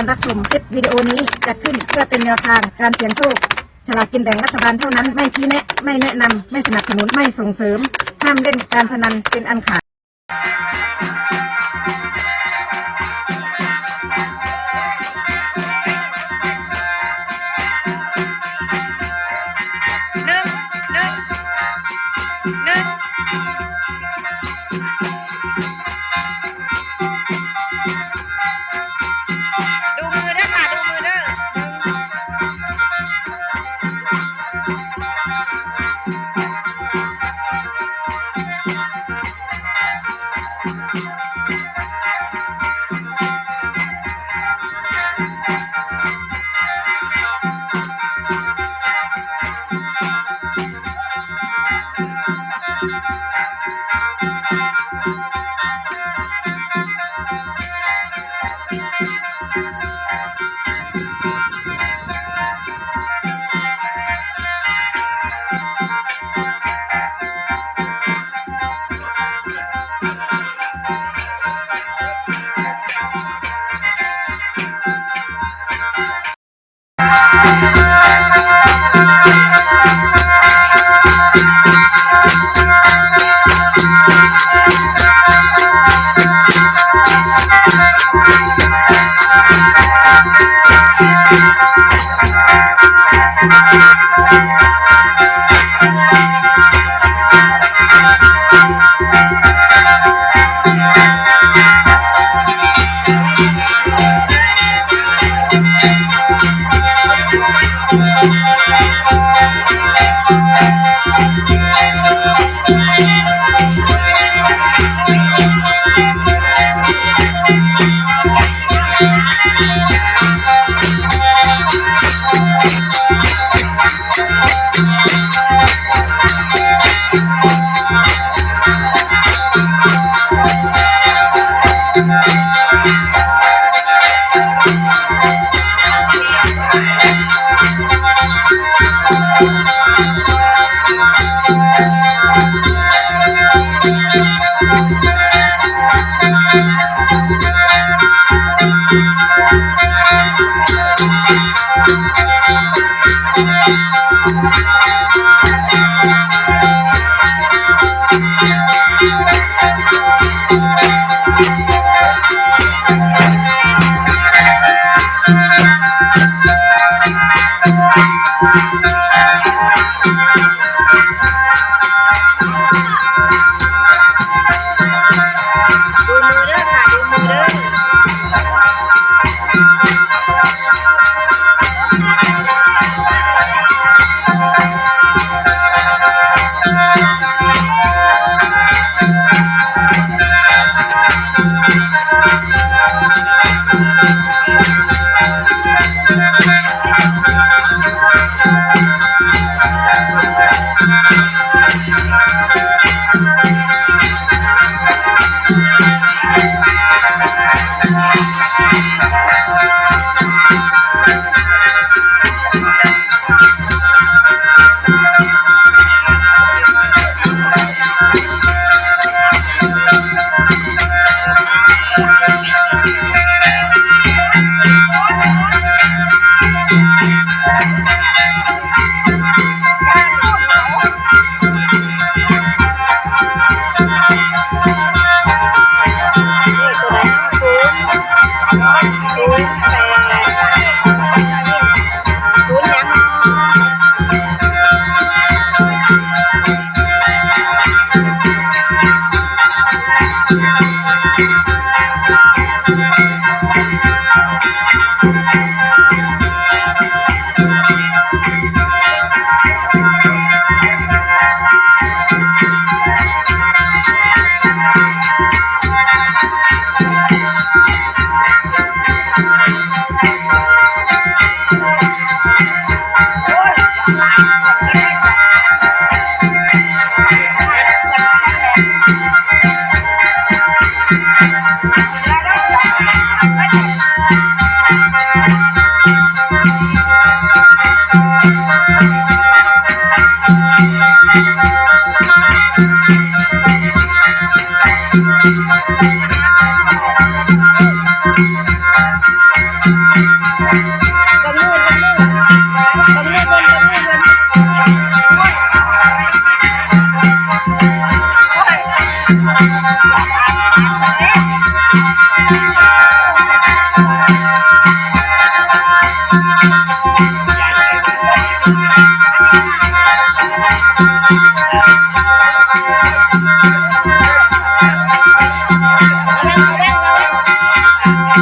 การรับชมคลิปวิดีโอนี้จัดขึ้นเพื่อเป็นแนวทางการเสี่ยงโชคฉลากกินแบ่งรัฐบาลเท่านั้นไม่ชี้แนะ ไม่แนะนำไม่สนับสนุนไม่ส่งเสริมห้ามเล่นการพนันเป็นอันขาด ดู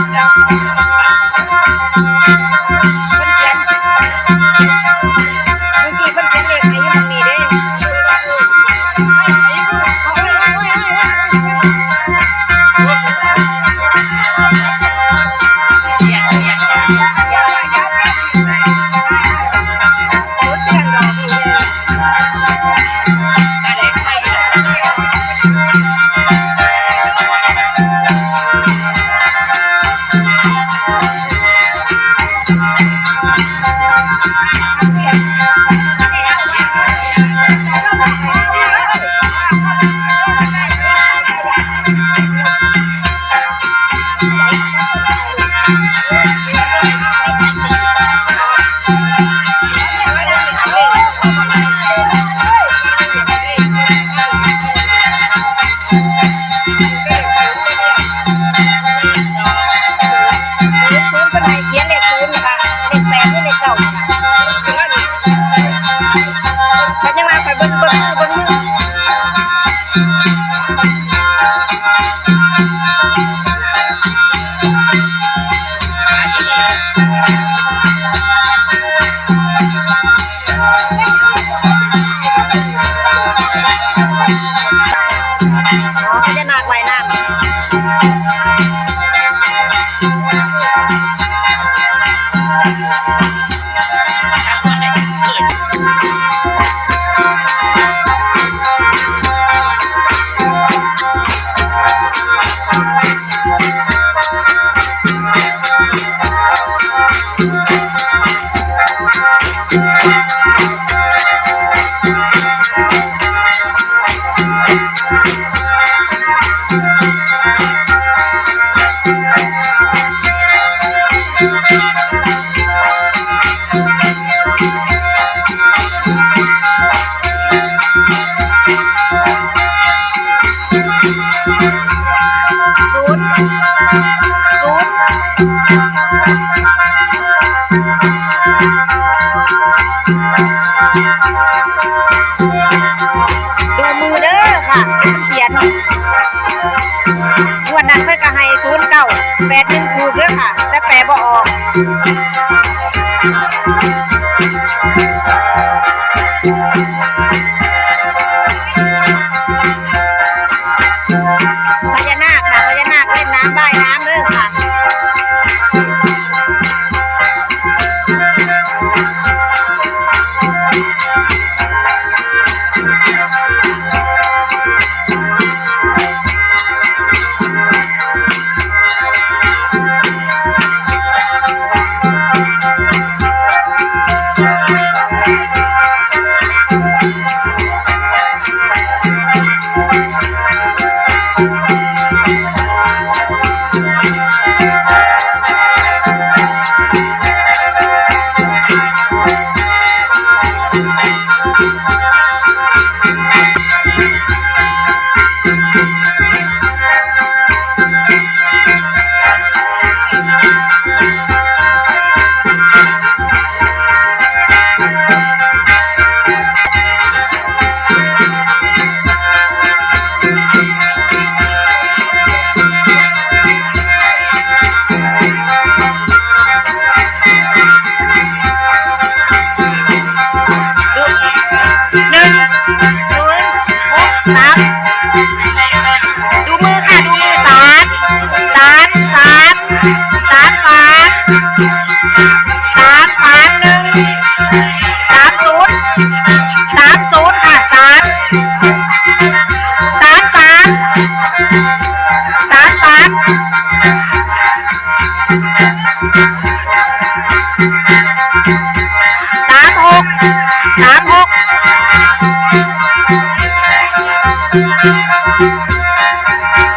down, you. แปดหนึ่งคูณเด้อค่ะ แต่แปลบ่ออก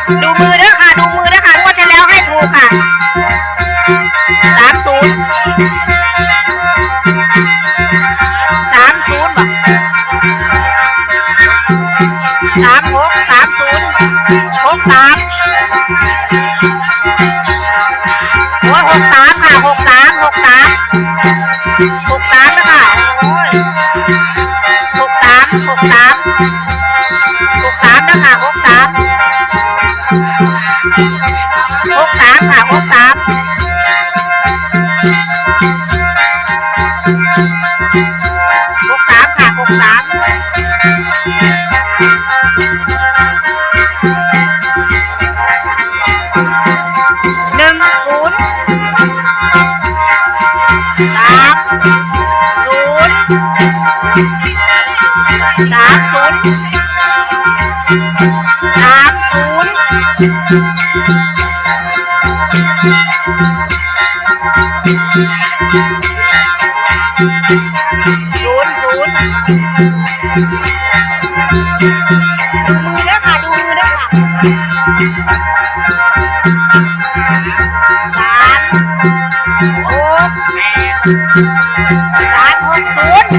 Número có sạp cục sạp ค่ะคกสามหนึ่งศูนย์สามศูนย์สามศูนย์สามศูนย์ ดูมือด้วยค่ะดูมือด้วยค่ะสามหกสามหกศูนย์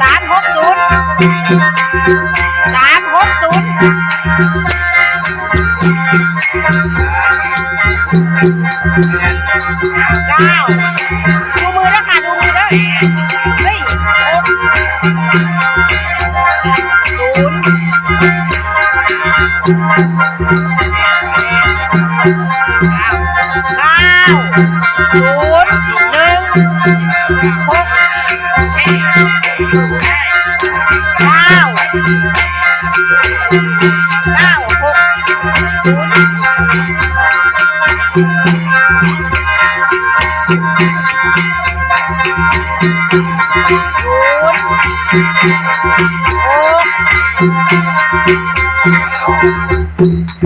สาม เก้าดูมือด้วยค่ะดูมือด้วยเฮ้ยหกศูนย์เก้าศูนย์หนึ่งหกเก้า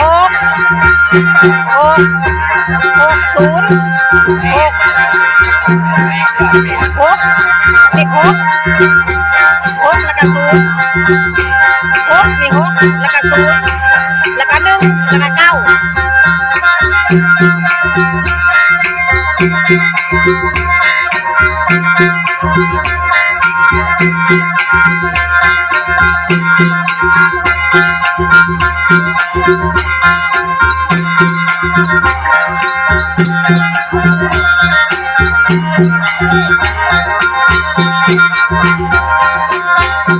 หกศูนย์หกศูนย์หกหกหกศูนย์หกหกเด็กหกหกแล้วก็ศูนย์หกมีหกแล้วก็ศูนย์แล้วก็หนึ่งแล้วก็เก้า ก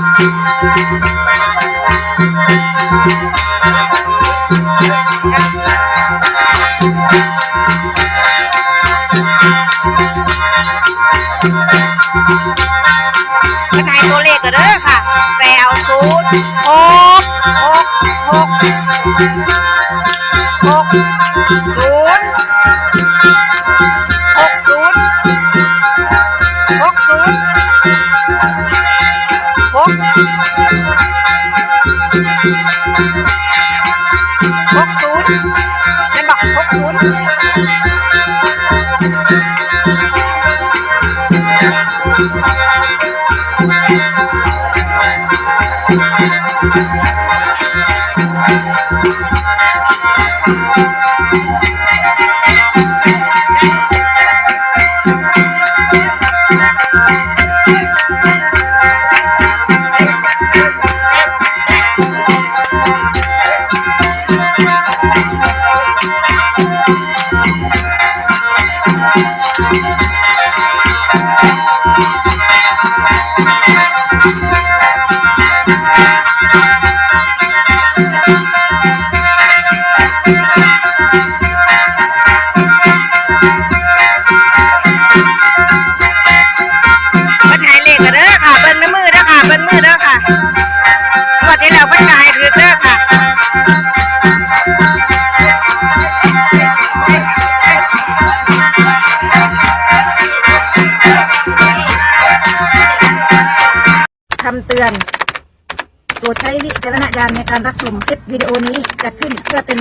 ระจายตัวเลขกันเด้อค่ะแปลศูนย์หกหกหกหกศูนย์ หกศูนย์เป็นบอกหกศูนย์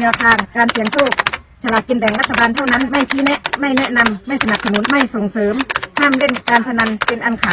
วทางการเสี่ยงโชคฉลากกินแบ่งรัฐบาลเท่านั้นไม่ชี้แนะ ไม่แนะนำไม่สนับสนุนไม่ส่งเสริมห้ามเล่นการพนันเป็นอันขาด